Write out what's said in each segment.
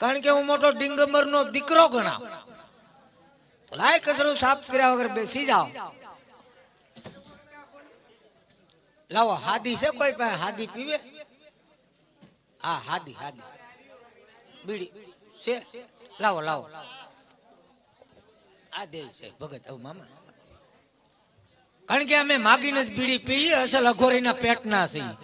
કારણ કે હું મોટો ડિંગંબર નો દીકરો ગણાવ. તો લાય કચરો સાફ કર્યા વગર બેસી જાઓ. લાવો, હાદી છે કોઈ પાસે? હાદી પીવે? હા, હાદી હાદી. બીડી છે? લાવો લાવો. આ દે છે, ભગત હવે મામા. કારણ કે અમે માગીને જ બીડી પીએ અસલ અઘોરીના પેટના છીએ.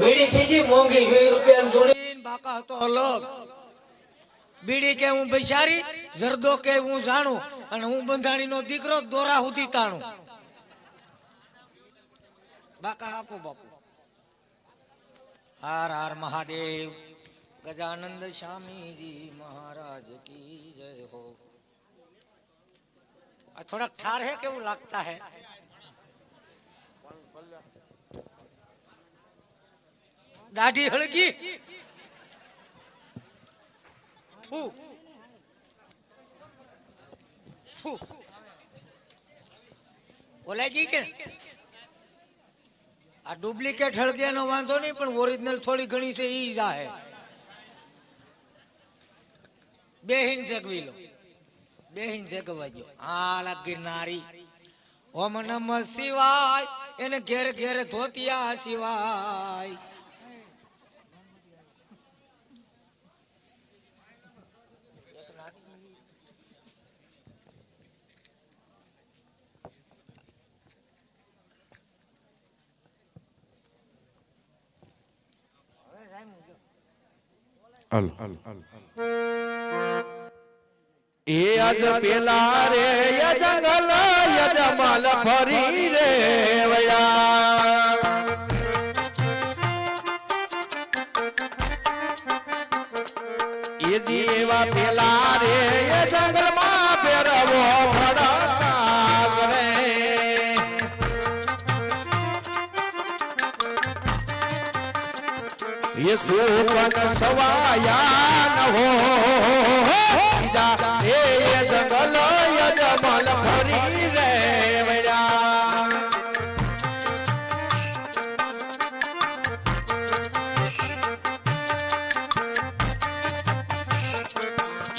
બીડી ખીજી મોંઘી, વીસ રૂપિયા જોડી. બાકા હતો અલગ. બીડી કે હું બિચારી જરદો કે હું જાણું અને હું બંધાણીનો દીકરો દોરા સુધી તાણું. બાકા આપો બાપુ. હાર હાર, મહાદેવ. ગજાનંદ સ્વામીજી મહારાજ કી જય હો. આ થોડાક ઠાર હે કેવું લાગતા है દાઢી હળકી ફૂ. ફૂ. ઓલાજી કે? આ ડુપ્લિકેટ હળગિયાનો વાંધો નહીં, પણ ઓરિજિનલ થોડી ઘણી છે, ઈ જાહે. બે હિન જગવી લો. બે હિન જગવા જો આ નારી ઓમ નમ શિવાય, એને ઘેર ઘેર ધોતિયા શિવાય. હાલ. એ આજ પેલા રે જંગલ યજમાલ જમાલ ફરી રે વયા. એ દીવા પેલા રે જંગલમાં ફેરવો એ સુખવન સવાયા ન હો સીધા એ જગલ યજમલ ફરી રે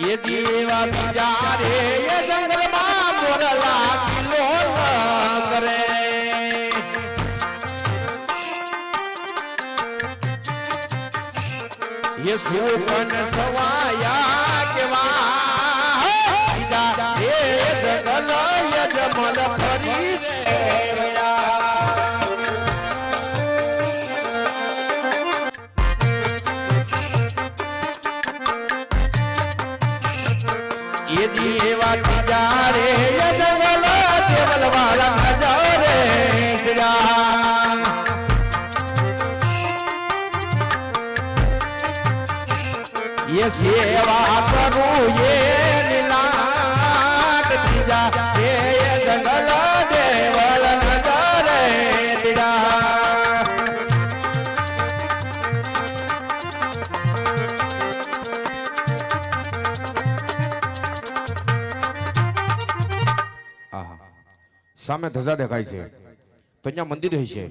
એ જીવા મોરલા રૂપન સવાયા કેવા જગલ યજમલ સામે ધજા દેખાય છે. તો અહીંયા મંદિર હશે.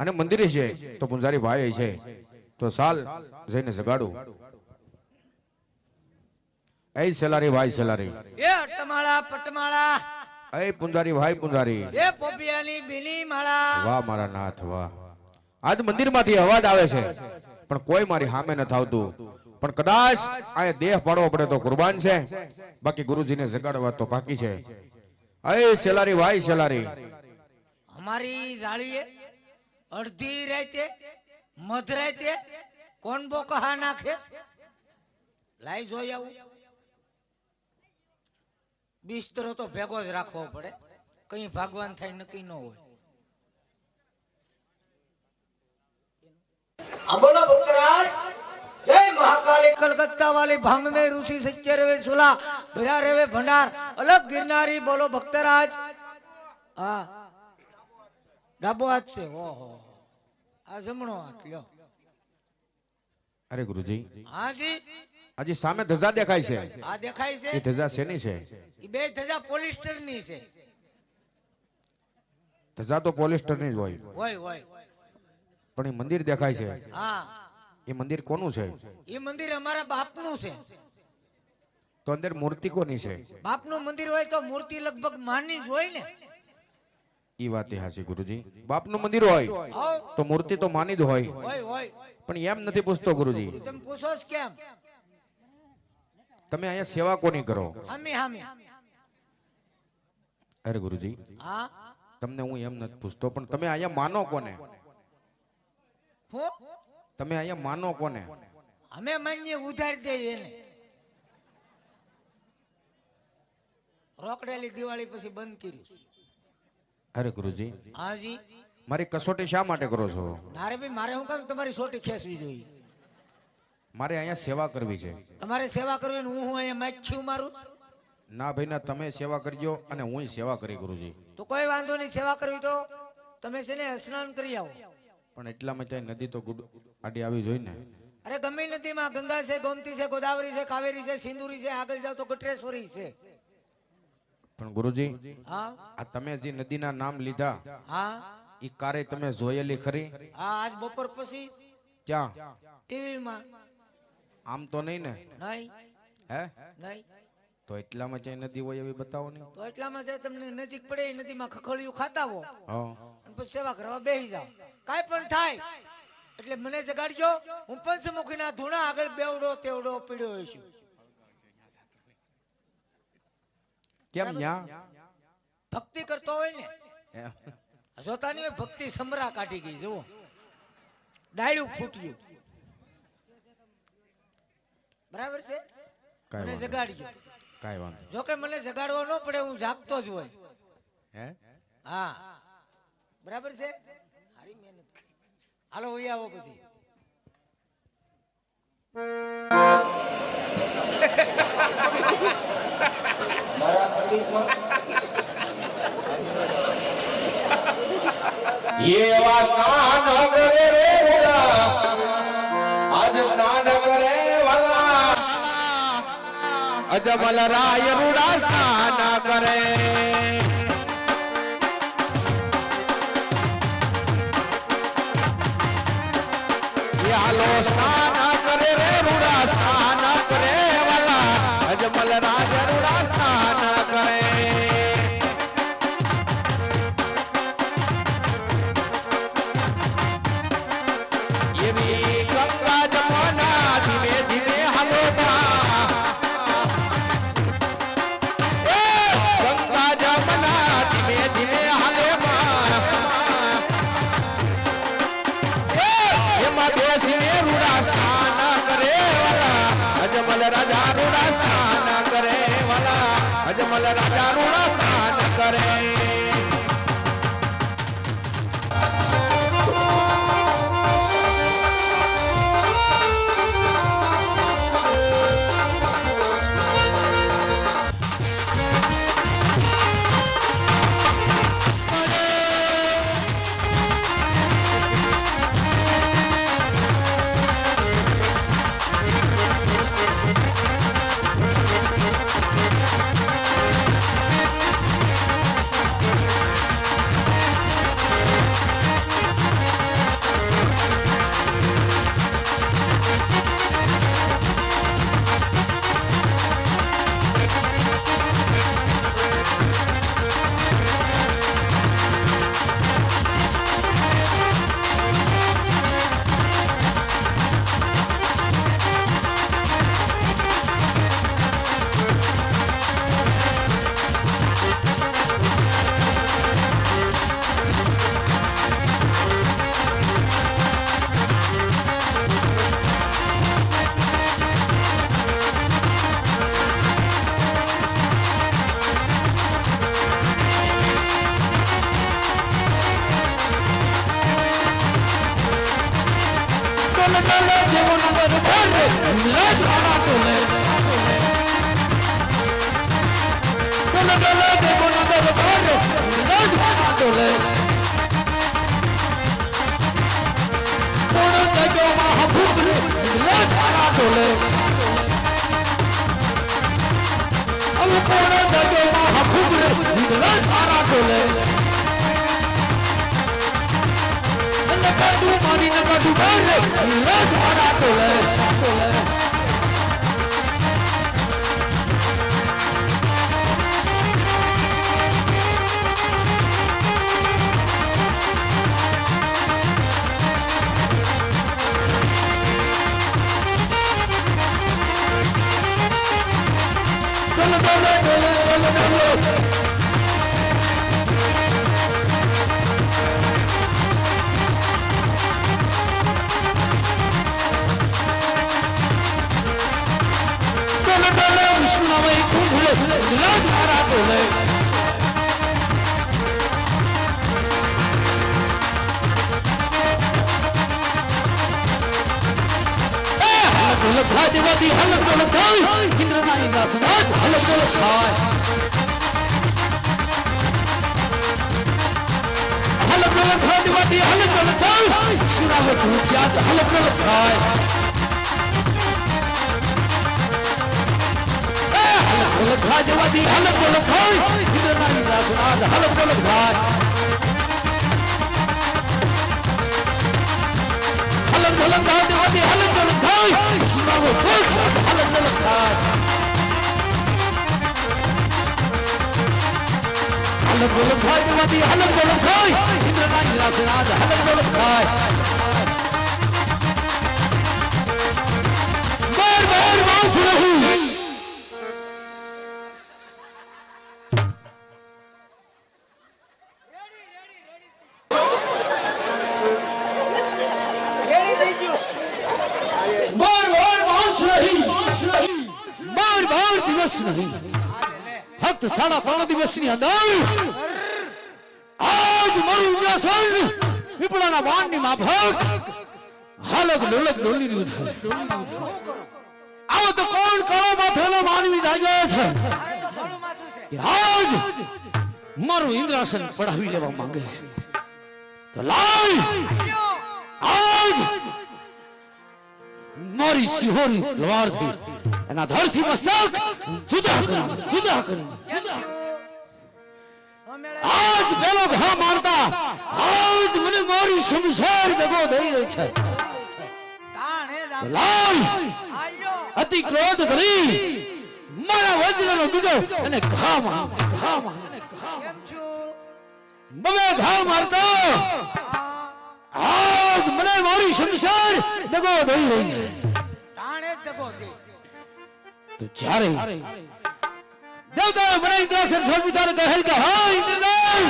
અને મંદિર છે તો પુંજારી ભાઈ હશે. તો સાલ જઈને જગાડું. એ સેલારી ભાઈ સેલારી. એ અટમાળા પટમાળા. એ પુંજારી ભાઈ પુંજારી. એ પોપિયાની બીની માળા. વાહ મારા નાથ વાહ. આજ મંદિરમાંથી અવાજ આવે છે. પણ કોઈ મારી સામે ન આવતું પણ કદાચ આ દેહ પાડવો પડે તો કુરબાન છે. બાકી ગુરુજીને જગાડવા તો બાકી છે. એ સેલારી ભાઈ સેલારી અમારી જાળીએ અડધી રાતે મધ રાતે કોણ બો કહા નાખે? લાઈ જોઈ આવું. બિસ્તરો તો ભેગો જ રાખવો પડે. કઈ ભાગવાન થાય નક્કી ન હોય. આ બોલો ભક્તરાજ. મહાકાલી કલકત્તા વાલી ભાંગ મે ઋષિ સચ્ચે રેવે સુલા ભરા રેવે ભંડાર અલગ ગિરનારી બોલો ભક્તરાજ હા ડાબો હાથ છે ઓહો આ જમણો હાથ લ્યો અરે ગુરુજી હાજી આજે સામે ધજા દેખાય છે આ દેખાય એ છે ધજા શેની છે ઈ બે ધજા પોલિસ્ટરની છે ધજા તો પોલિસ્ટરની જ હોય હોય હોય પણ એ મંદિર દેખાય છે હા એ મંદિર કોનું છે? એ મંદિર અમારા બાપનું છે. તો અંદર મૂર્તિ કોની છે? બાપનું મંદિર હોય તો મૂર્તિ લગભગ માની જ હોય ને. એ વાત હાચી ગુરુજી. બાપનું મંદિર હોય તો મૂર્તિ તો માની જ હોય. પણ એમ નથી પૂછતો ગુરુજી. તમે પૂછો જ કેમ? તમે અહીંયા સેવા કોની કરો? હામી હામી. અરે ગુરુજી. હા? તમને હું એમ નથી પૂછતો પણ તમે અહીંયા માનો કોને? હું? તમે અહીંયા માનો કોને? અમે માનીએ ઉધારી દઈએ એને. રોકડેલી દિવાળી પછી બંધ કર્યું અરે ગુરુજી. હાજી મારી કસોટી શા માટે કરો છો? નારે ભાઈ મારે હું કામ? તમારી સોટી ખેંચવી જોઈએ. મારે અહીંયા સેવા કરવી છે. તમારે સેવા કરવી ને હું હું અહીંયા માખ્યું મારું? ના ભાઈ ના તમે સેવા કરજો અને હું સેવા કરી ગુરુજી. તો કોઈ વાંધો નહીં સેવા કરવી તો તમે છે ને સ્નાન કરી આવો. પણ એટલામાં ત્યાં નદી તો ગુડ- આડી આવી જોઈ ને. અરે ગમે નદીમાં ગંગા છે ગોમતી છે ગોદાવરી છે કાવેરી છે સિંદુરી છે આગળ જાવ તો ગટરેશ્વરી છે. પણ ગુરુજી હા? આ તમે જે નદીના નામ લીધા હા? ઈ કારે તમે જોયેલી ખરી? હા આજ બપોર પછી ક્યાં? ટીવીમાં. આમ તો નહીં ને? નહીં. હે? નહીં. તો એટલામાં જે નદી હોય એવી બતાવો ને. તો એટલામાં છે તમને નજીક પડે એ નદીમાં ખખળિયું ખાતા હો. હા. પછી સેવા કરવા બેસી જાઓ કાંઈ પણ થાય એટલે મને જગાડજો. હું પંચમુખીના ધૂણા આગળ બેવડો તેવડો પીડ્યો છું. કેમ ન્યા? ભક્તિ કરતો હોય ને જોતાની ભક્તિ સમરા કાઢી ગઈ જુઓ. ડાળ્યું ફૂટ્યું. બરાબર છે? મને જગાડજો. કાંઈ વાંધો જો કે મને જગાડવો ન પડે હું જાગતો જ હોય. હે? હા. બરાબર છે સારી મહેનત કરી. હાલો હોય આવો પછી એવા સ્નાન કરે રે ઉડા. આજ સ્નાન કરે વાલા અજમલ રાય રૂડા સ્નાન કરે એ હાલો Ah, tu what I bailes, સુરાવે ભૂખ્યા તો હલક થાય હલક ખા જવાથી હલક બોલક થાય ઇન્દ્રના નિરાશનાથ હલક બોલક થાય હલક બોલક ખા જવાથી હલક બોલક થાય સુરાવે ભૂખ્યા તો હલક બોલક થાય હલક બોલક ખા જવાથી હલક બોલક થાય عندنا صناعة هاي بار بار ماسو رهو બાર બાર દિવસ નહીં ફક્ત સાડા ત્રણ દિવસની અંદર આજ મારું વ્યસન પીપળાના વાણની માફક હાલક ડોલક ડોલી રહ્યું છે આવો તો કોણ કાળો માથેલો માનવી છે? આજ મારું ઇન્દ્રાસન પડાવી લેવા માંગે છે. તો લાય, આજ મારી સિંહોની તલવારથી, એના ધરથી મસ્તક જુદા કરું જુદા કરી આજ પેલો ઘા મારતા આજ મને મારી શમશાર દગો દઈ રહી છે. લાલ અતિ ક્રોધ કરી મારા વજ્રનો બીજો અને ઘા માર ઘા માર. બબે ઘા મારતા આજ મને મારી શમશાર દગો દઈ રહી છે. તો જ્યારે દેવતા મને ઇન્દ્રાસન સ્વીકાર કહેલ કે, હા, ઇન્દ્રદેવ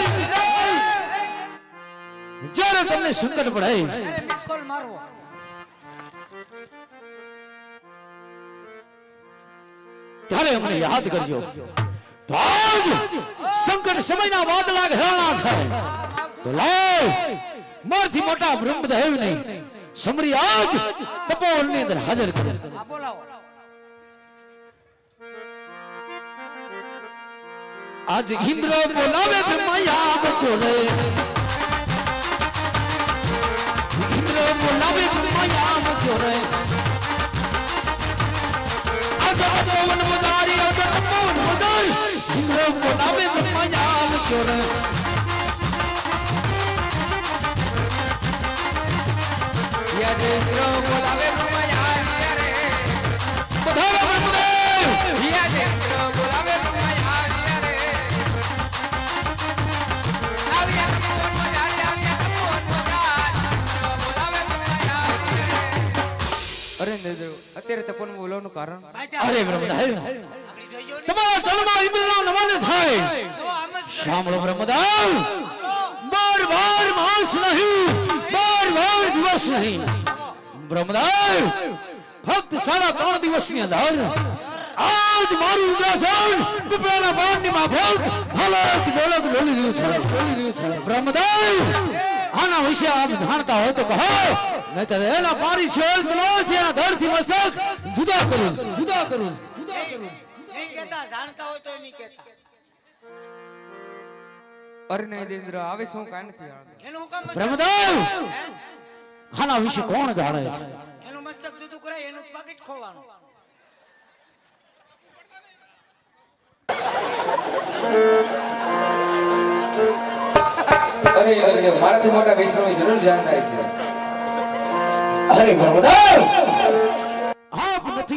જ્યારે તમને સંકટ પડે, ત્યારે અમને યાદ કરજો. આજ સંકટ સમયના વાદળા ઘેરાણા છે. તો લાવ, મારથી મોટા બ્રહ્મદેવ નહીં. સમરી આજ તપોવનની અંદર હાજર કરે. આજ હિમરો બોલાવે બ્રહ્મયા બચોડે હિમરો બોલાવે બ્રહ્મયા બચોડે આજ અપવન મદારી આજ અપવન મદારી હિમરો બોલાવે બ્રહ્મયા બચોડે અરે નજરો અત્યારે તપન બોલવાનું કારણ? અરે બ્રહ્મદેવ તમારા ચરણમાં ઇન્દ્રના નમન થાય. સાંભળો બ્રહ્મદેવ બાર બાર માસ નહીં. બાર બાર દિવસ નહીં. બ્રહ્મદાવ ફક્ત સાડા ત્રણ દિવસની અંદર. આજ મારું ઉદાસન પીપળાના પાનની માફક હલક ડોલક ડોલી રહ્યું છે. બ્રહ્મદેવ આના વિશે આપ જાણતા હોય તો કહો. નહીતર એના પારી છે તલવારથી એના ધરથી મસ્તક જુદા કરું જુદા કરું જુદા કરું. નહીં કહેતા જાણતા હોય તો નહીં કહેતા. અરે આવે શું કાંઈ નથી એનું હુકમ બ્રહ્મદેવ! આના વિશે કોણ જાણે છે? એનું મસ્તક જુદું કરાય એનું પાકીટ ખોવાનું. અરે અરે મારાથી મોટા વૈષ્ણવ જરૂર જાણતા હશે. અરે બ્રહ્મદેવ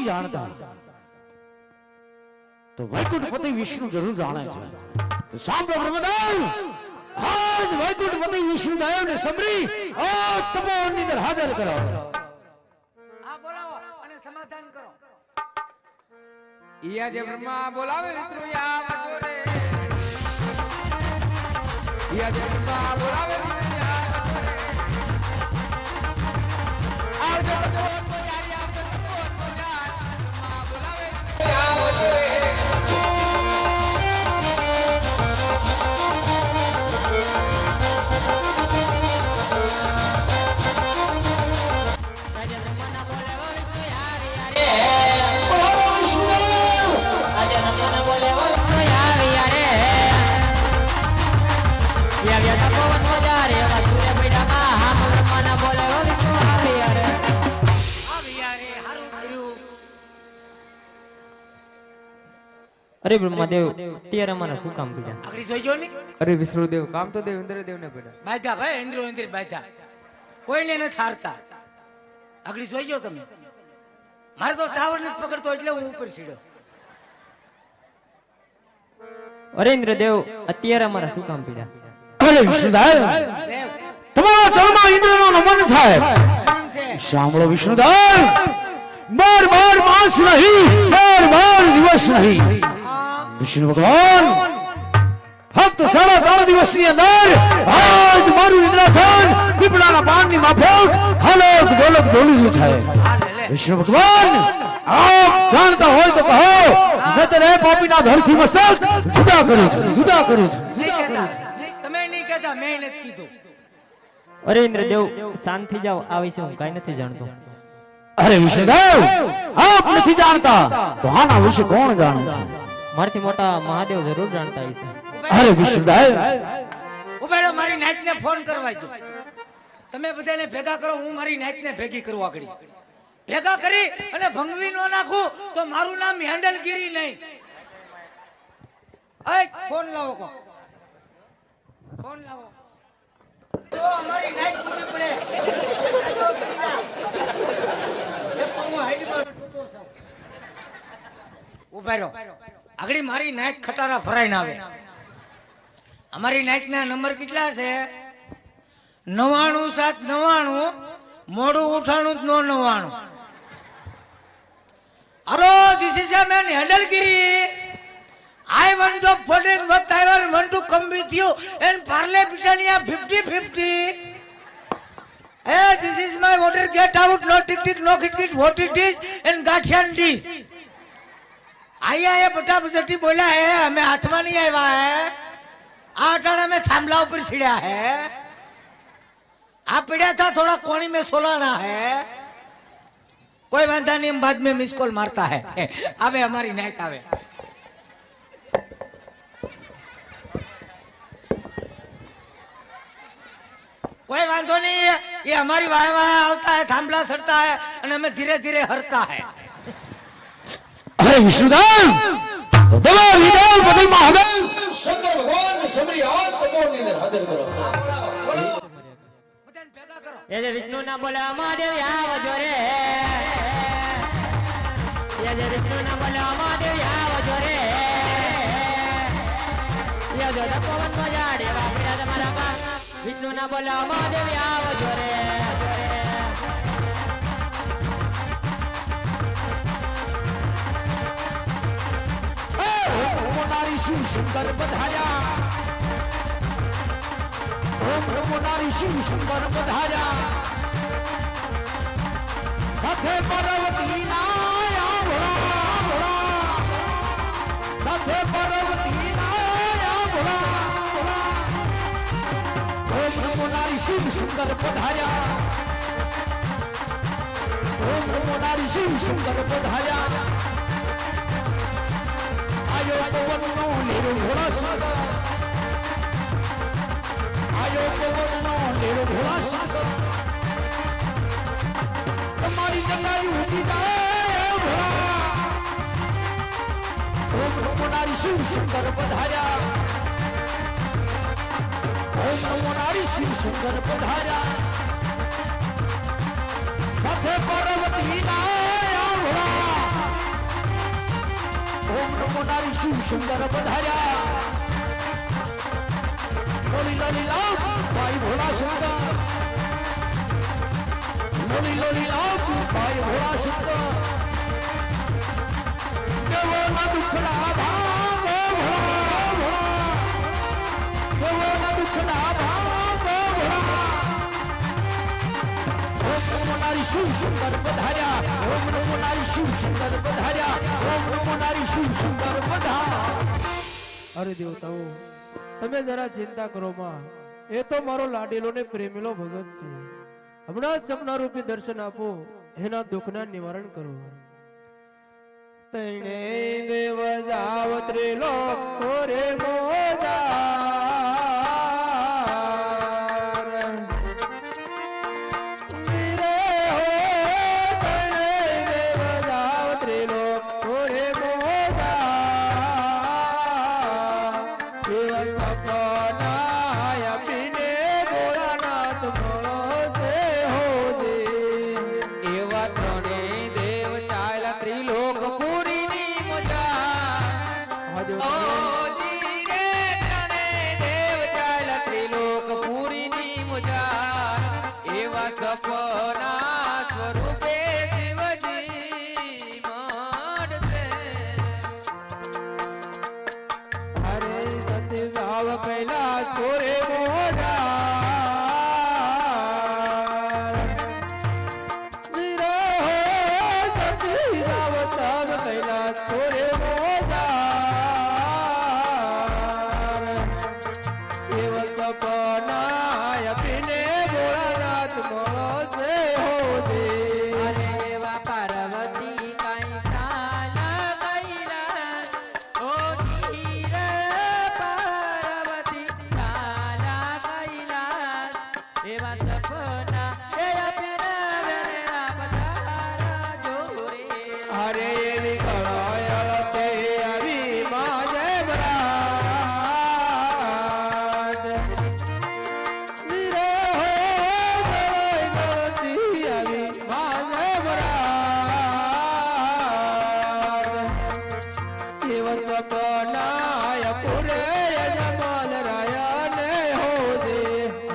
જાણતા. તો વૈકુંઠપતિ વિષ્ણુ જરૂર જાણે છે. તો સાંભળો બ્રહ્મદેવ આજ વૈકુંઠપતિ વિષ્ણુ દેવને સમરી આ તપોવનની અંદર હાજર કરો. આ બોલાવો અને સમાધાન કરો. ઈયા જે બ્રહ્મા બોલાવે વિષ્ણુ યા મજોરે ઈયા જે બ્રહ્મા બોલાવે આવજો તપોવન પૂજારી, અરે બ્રહ્માદેવ અત્યારે અમારા શું કામ પીડા આગળ જોઈજો ને. અરે વિષ્ણુદેવ કામ તો દેવ ઇન્દ્રદેવ ને પીડા બાધા ભાઈ ઇન્દ્રો ઇન્દ્ર બાધા. કોઈને ન છારતા આગળ જોઈજો તમે. મારે તો ટાવર નથી પકડતો એટલે હું ઉપર સીડો. અરે ઇન્દ્રદેવ અત્યારે અમારા શું કામ પીડા અરે વિષ્ણુદેવ તમારા ચરણમાં ઇન્દ્રનો નમન થાય. સાંભળો વિષ્ણુદેવ બાર બાર માસ નહીં બાર બાર દિવસ નહીં. વિષ્ણુ ભગવાન! ફક્ત સાડા ત્રણ દિવસની અંદર આજ મારું ઇન્દ્રાસન પીપળાના પાનની માફક હલક ડોલક ડોલી રહ્યું છે વિષ્ણુ ભગવાન આપ જાણતા હોય તો કહો નતર એ પાપીના ધરથી મસ્તક જુદા કરું છું જુદા કરું છું. તમે નહીં કહેતા મેં નથી કીધું. અરે ઇન્દ્રદેવ શાંત થઈ જાઓ. આ વિશે હું કઈ નથી જાણતો. અરે વિષ્ણુદેવ આપ નથી જાણતા. તો આના વિશે કોણ જાણે છે? મારાથી મોટા મહાદેવ જરૂર જાણતા હશે. અરે વિષ્ણુદેવ ઉભેડો મારી નાચને ફોન કરવા દો. તમે બધાને ભેગા કરો હું મારી નાચને ભેગી કરું આગળ. ભેગા કરી અને ભંગવી નો નાખું તો મારું નામ હેન્ડલગીરી નહીં. અય ફોન લાવો કો ફોન લાવો. તો અમારી નાચ પૂરી પડે. ઊભા રહો. આગળ મારી નાયક ખટારા ફરાઈને આવે. અમારી નાચના નંબર કેટલા છે? નવાણું સાત નવાણું મોડું ઉઠાણું જ નો નવાણું hello this is a man હેન્ડલગીરી I one two fourteen what I want to come with you and Parle Britannia fifty fifty A this is my water get out no tick tick no kit kit what it is and ગાઠિયાન dish આયા હે બટા બજટી બોલ્યા હે, અમે હાથમાં નહીં આવ્યા હે. આ અટાણે અમે થાંભલા ઉપર છીડ્યા હે. આ પીડ્યા હતા થોડા કોણી મેં સોલાણા હે. કોઈ વાંધા નહીં બાદ મેં મિસ કોલ મારતા હે. આવે, અમારી નાયક આવે. કોઈ વાંધો નહીં, એ અમારી વાહ વાહ આવતા હે, થાંભલા સડતા હે, અને અમે ધીરે ધીરે હરતા હે. અરે વિષ્ણુદાન. તો દેવો વિદેવ પતિ મહાદેવ. શંકર ભગવાન સમરી આ તપોની અંદર હાજર કરો. બધાને ભેગા કરો એ જે વિષ્ણુ ના બોલે મહાદેવ આવજો રે. એ જે વિષ્ણુ ના બોલે મહાદેવ આવજો રે. એ જો તપોવન મજાડે વાપરા તમારા કા વિષ્ણુ ના બોલે મહાદેવ આવજો રે. ઓમનારી શિવ શંકર પધાર્યા ઓમ ઓમનારી શિવ શંકર પધાર્યા સાથે પાર્વતી નાયા ભોળા ભોળા સાથે પાર્વતી નાયા ભોળા ભોળા ઓમ ઓમનારી શિવ શંકર પધાર્યા ઓમ ઓમનારી શિવ શંકર પધાર્યા આયો પવનનો સાગર આયો પવનનો સાગર તમારી જંગાઈ ઉઠી જાય સાથે પાર્વતી ના શિવ સુંદર પધાર્યા લોલી લોલી લાવ ભાઈ ભોળા શંકર લોલી લોલી લાવ ભાઈ ભોળા શંકર દેવોના દુખડા નારી શિવ સુંદર પધાર્યા ઓમ નમો નારી શિવ સુંદર પધાર્યા ઓમ નમો નારી શિવ સુંદર પધાર્યા અરે દેવતાઓ, તમે જરા ચિંતા કરો માં. એ તો મારો લાડેલો ને પ્રેમેલો ભગત છે. હમણાં સપના રૂપી દર્શન આપો, એના દુઃખના નિવારણ કરો. તૈણે દેવ જાવ રે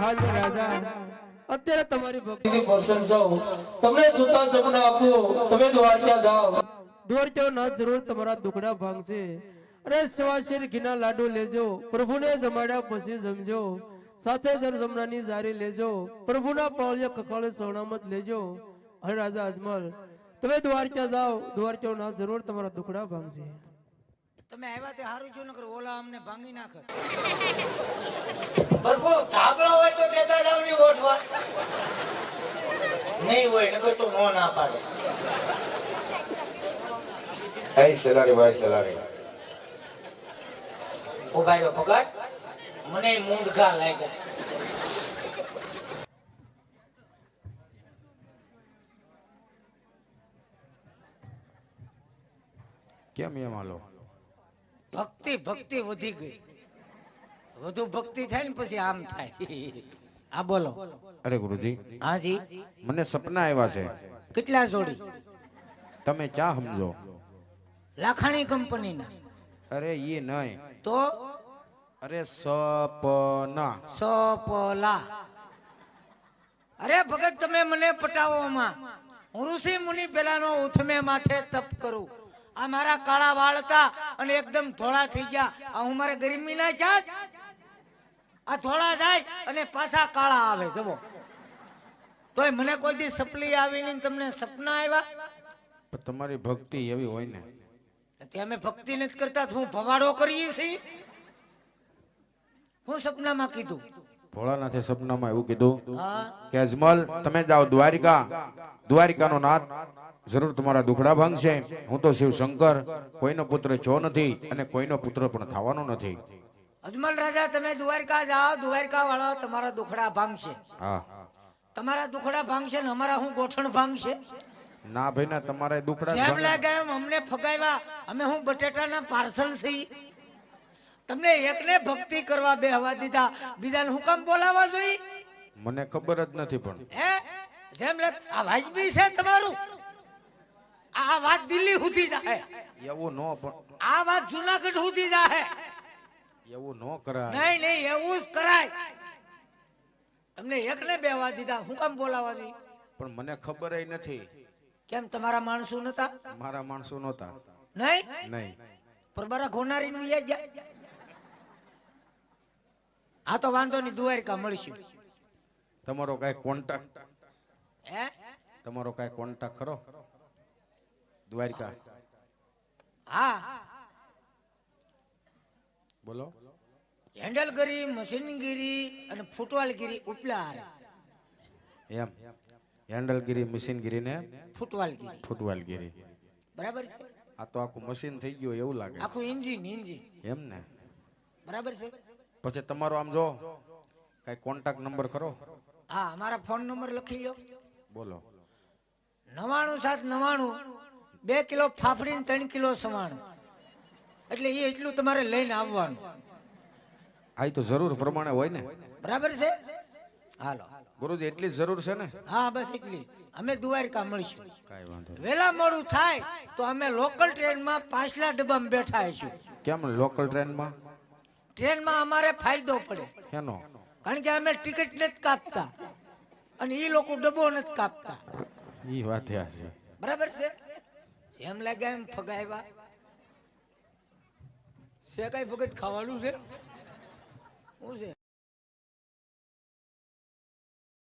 હાલ રાજા અત્યારે તમારી ભક્તિ પર્સન છો. તમને સુતા સપના આપું તમે દ્વારકા જાઓ. દ્વારકા ના જરૂર તમારા દુખડા ભાંગશે. અરે સવાશેર ઘીના લાડુ લેજો. પ્રભુને જમાડ્યા પછી જમજો. સાથે જર જમનાની જારી લેજો. પ્રભુના પાળ્યા કકાળે સોનામત લેજો. હરે રાજા અજમલ તમે દ્વારકા જાઓ. દ્વારકા ના જરૂર તમારા દુખડા ભાંગશે. તમે આવ્યા તે સારું છું નકર ઓલા અમને ભાંગી નાખે. પ્રભુ થાબળો હોય તો દેતા જાવની ઓઠવા નહીં હોય નકર તો નો ના પાડે. એ સેલારી ભાઈ સેલારી. ઊભા રહ્યો ભગત મને મૂંઢા લાગ્યા. કેમ એમ હાલો? ભક્તિ ભક્તિ વધી ગઈ. વધુ ભક્તિ થાય ને પછી આમ થાય. આ બોલો. અરે ગુરુજી હાજી મને સપના આવ્યા છે. કેટલા જોડી? તમે ચા સમજો. લાખાણી કંપનીના. અરે એ નહીં તો? અરે સપના. સપલા. અરે ભગત તમે મને પટાવોમાં હું ઋષિ મુનિ પેલાનો ઉથમે માથે તપ કરું. આ મારા કાળા વાળ હતા અને એકદમ ધોળા થઈ ગયા. આ હું મારે ગરમી ના છે આ ધોળા થાય અને પાછા કાળા આવે જવો તોય મને કોઈ દી સપલી આવી નહીં તમને સપના આવ્યા? તમારી ભક્તિ એવી હોય ને. અમે ભક્તિ નથી કરતા હું ભવાડો કરીએ છીએ. હું સપનામાં કીધું. ભોળાનાથે સપનામાં એવું કીધું કે અજમલ તમે જાઓ દ્વારિકા. દ્વારિકાનો નાથ. જરૂર તમારા દુખડા ભાંગશે. હું તો શિવ શંકર. કોઈનો પુત્ર છો નથી અને કોઈનો પુત્ર પણ થવાનો નથી. અજમલ રાજા તમે દ્વારકા જાઓ દ્વારકા વાળા તમારા દુખડા ભાંગશે. હા. તમારા દુખડા ભાંગશે ને અમારા હું ગોઠણ ભાંગશે? ના ભાઈ ના તમારે દુખડા જેમ લાગે એમ અમને ફગાવ્યા. અમે હું બટેટાના પાર્સલ છીએ તમને એકને ભક્તિ કરવા બે હવા દીધા. બીજાને હું કામ બોલાવવા જોઈએ મને ખબર જ નથી પણ. હે? જેમ લાગે આ વાજબી છે તમારું. આ વાત દિલ્હી સુધી જાય એવું નો પણ આ વાત જુનાગઢ સુધી જાય એવું નો કરાય. નહીં નહીં એવું જ કરાય. તમને એકને બે વાત દીધા હું કામ બોલાવા પણ મને ખબર નથી. કેમ તમારા માણસો નતા? મારા માણસો નહોતા નહીં? નહીં. પરબારા ઘોનારી નું યાદ જાય આ તો વાંધો નહીં દુવારિકા મળશું. તમારો કઈ કોન્ટેક્ટ હે? તમારો કઈ કોન્ટેક્ટ ખરો? દ્વારકા. હા. બોલો. હેન્ડલગીરી મશીનગીરી અને ફૂટવાલગીરી ઉપલા હારે એમ. હેન્ડલગીરી મશીનગીરી ને ફૂટવાલગીરી. ફૂટવાલગીરી. બરાબર છે? આ તો આખું મશીન થઈ ગયું એવું લાગે. આખું ઇન્જિન ઇન્જિન એમ ને? બરાબર છે? પછી તમારો આમ જો કઈ કોન્ટેક્ટ નંબર ખરો? હા અમારા ફોન નંબર લખી લો. બોલો. નવાણું સાત નવાણું બે કિલો ફાફડી ત્રણ કિલો સમાણ એટલે એ એટલું તમારે લઈને આવવાનું. આ તો જરૂર પ્રમાણે હોય ને. બરાબર છે? હાલો. ગુરુજી એટલી જરૂર છે ને? હા બસ એટલી. અમે દ્વારકા મળીશું. કાંઈ વાંધો. વેલા મોડું થાય તો અમે લોકલ ટ્રેનમાં પાછલા ડબ્બામાં બેઠા હશું કેમ લોકલ ટ્રેનમાં? ટ્રેનમાં અમારે ફાયદો પડે. એનો કારણ કે અમે ટિકિટ નથી કાપતા. અને એ લોકો ડબ્બો નથી કાપતા. એ વાત છે. બરાબર છે? જેમ લાગ્યા એમ ફગાવ્યા છે કઈ ફગત ખાવાનું છે? શું છે?